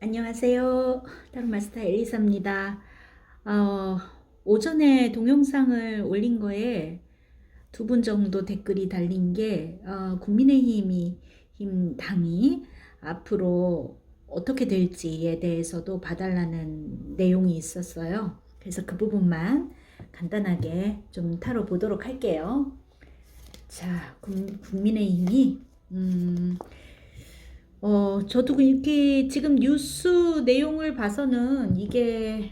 안녕하세요. 타로마스터 엘리사입니다. 어, 오전에 동영상을 올린 거에 두 분 정도 댓글이 달린 게 어, 국민의힘이 힘 당이 앞으로 어떻게 될지에 대해서도 봐달라는 내용이 있었어요. 그래서 그 부분만 간단하게 좀 타로 보도록 할게요. 자, 국- 국민의힘이 음, 어, 저도 이렇게 지금 뉴스 내용을 봐서는 이게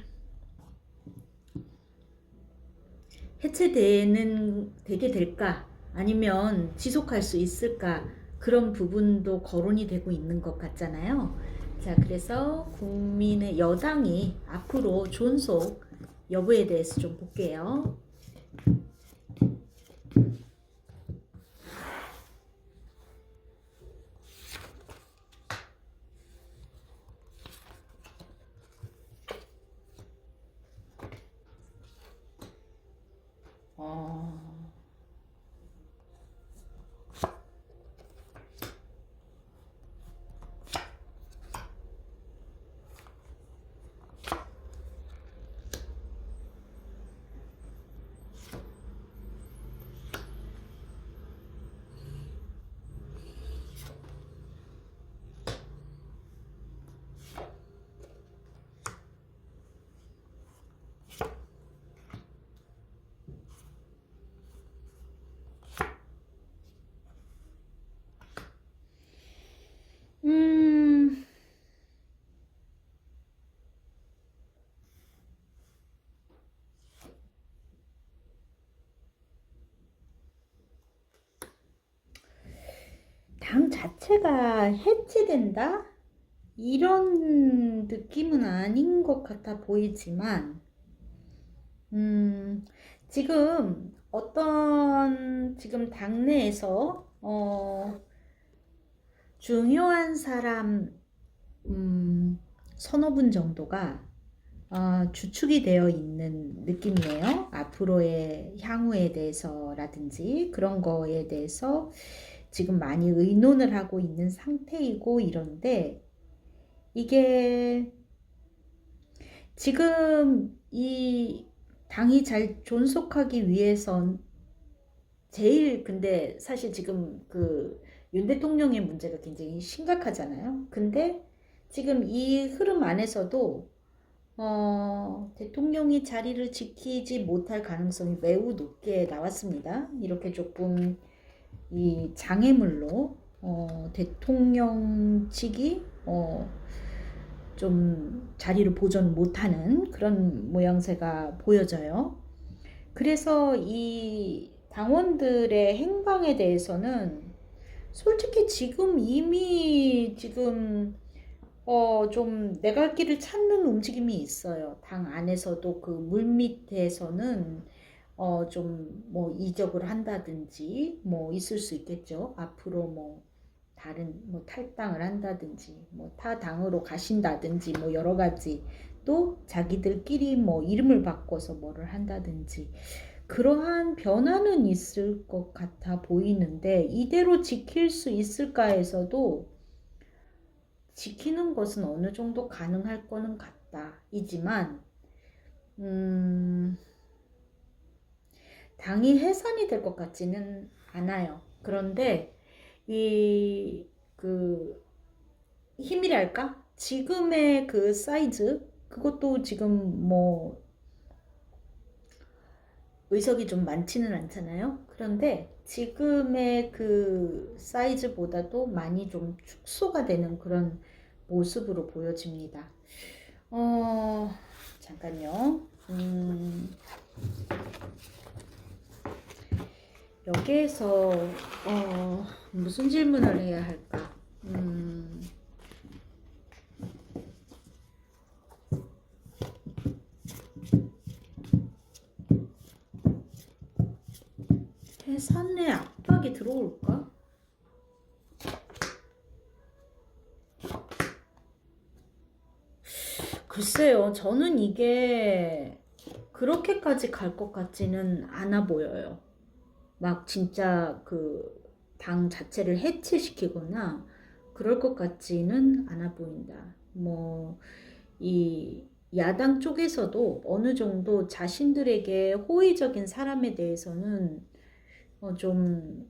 해체되는, 되게 될까? 아니면 지속할 수 있을까? 그런 부분도 거론이 되고 있는 것 같잖아요. 자, 그래서 국민의 여당이 앞으로 존속 여부에 대해서 좀 볼게요. 어, 음, 당 자체가 해체된다? 이런 느낌은 아닌 것 같아 보이지만, 음, 지금 어떤, 지금 당내에서, 어, 중요한 사람, 음, 서너 분 정도가, 어, 주축이 되어 있는 느낌이에요. 앞으로의 향후에 대해서라든지 그런 거에 대해서 지금 많이 의논을 하고 있는 상태이고 이런데, 이게 지금 이 당이 잘 존속하기 위해선 제일 근데 사실 지금 그 윤 대통령의 문제가 굉장히 심각하잖아요. 근데 지금 이 흐름 안에서도 어, 대통령이 자리를 지키지 못할 가능성이 매우 높게 나왔습니다. 이렇게 조금 이 장애물로 어, 대통령 측이 어, 좀 자리를 보존 못하는 그런 모양새가 보여져요. 그래서 이 당원들의 행방에 대해서는 솔직히 지금 이미 지금 어 좀 내갈 길을 찾는 움직임이 있어요. 당 안에서도 그 물밑에서는 어 좀 뭐 이적을 한다든지 뭐 있을 수 있겠죠. 앞으로 뭐 다른 뭐 탈당을 한다든지 뭐 타 당으로 가신다든지 뭐 여러 가지 또 자기들끼리 뭐 이름을 바꿔서 뭐를 한다든지 그러한 변화는 있을 것 같아 보이는데 이대로 지킬 수 있을까에서도 지키는 것은 어느 정도 가능할 거는 같다. 이지만 음, 당이 해산이 될 것 같지는 않아요. 그런데 이 그 힘이랄까? 지금의 그 사이즈 그것도 지금 뭐 의석이 좀 많지는 않잖아요. 그런데 지금의 그 사이즈보다도 많이 좀 축소가 되는 그런 모습으로 보여집니다. 어, 잠깐요. 음, 여기에서 어, 무슨 질문을 해야 할까? 음, 해산의 압박이 들어올까? 글쎄요, 저는 이게 그렇게까지 갈 것 같지는 않아 보여요. 막 진짜 그당 자체를 해체시키거나 그럴 것 같지는 않아 보인다. 뭐, 이 야당 쪽에서도 어느 정도 자신들에게 호의적인 사람에 대해서는 어, 좀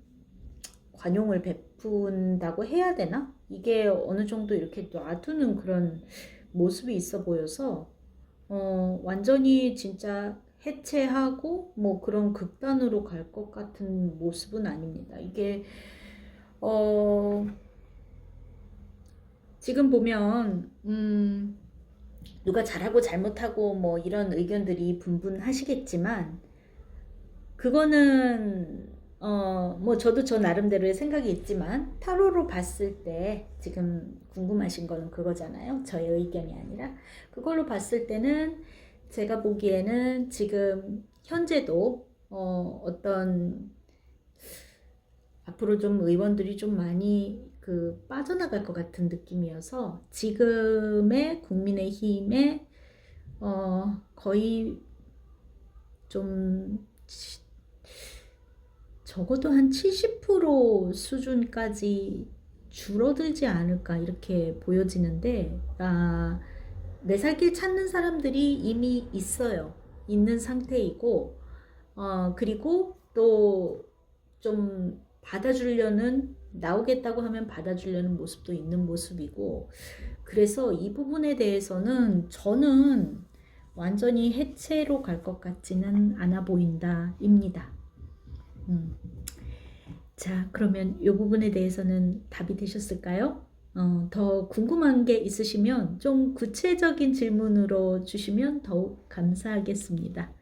관용을 베푼다고 해야 되나? 이게 어느 정도 이렇게 놔두는 그런 모습이 있어 보여서 어, 완전히 진짜 해체하고 뭐 그런 극단으로 갈 것 같은 모습은 아닙니다. 이게 어, 지금 보면 음, 누가 잘하고 잘못하고 뭐 이런 의견들이 분분하시겠지만 그거는 어, 뭐 저도 저 나름대로의 생각이 있지만 타로로 봤을 때 지금 궁금하신 거는 그거잖아요. 저의 의견이 아니라 그걸로 봤을 때는 제가 보기에는 지금 현재도 어, 어떤 앞으로 좀 의원들이 좀 많이 그 빠져나갈 것 같은 느낌이어서 지금의 국민의힘의 어, 거의 좀 치- 적어도 한 70% 수준까지 줄어들지 않을까 이렇게 보여지는데 아, 내 살 길 찾는 사람들이 이미 있어요. 있는 상태이고 어, 그리고 또 좀 받아주려는 나오겠다고 하면 받아주려는 모습도 있는 모습이고 그래서 이 부분에 대해서는 저는 완전히 해체로 갈 것 같지는 않아 보인다 입니다. 음. 자, 그러면 이 부분에 대해서는 답이 되셨을까요? 어, 더 궁금한 게 있으시면 좀 구체적인 질문으로 주시면 더욱 감사하겠습니다.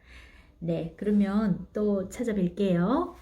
네, 그러면 또 찾아뵐게요.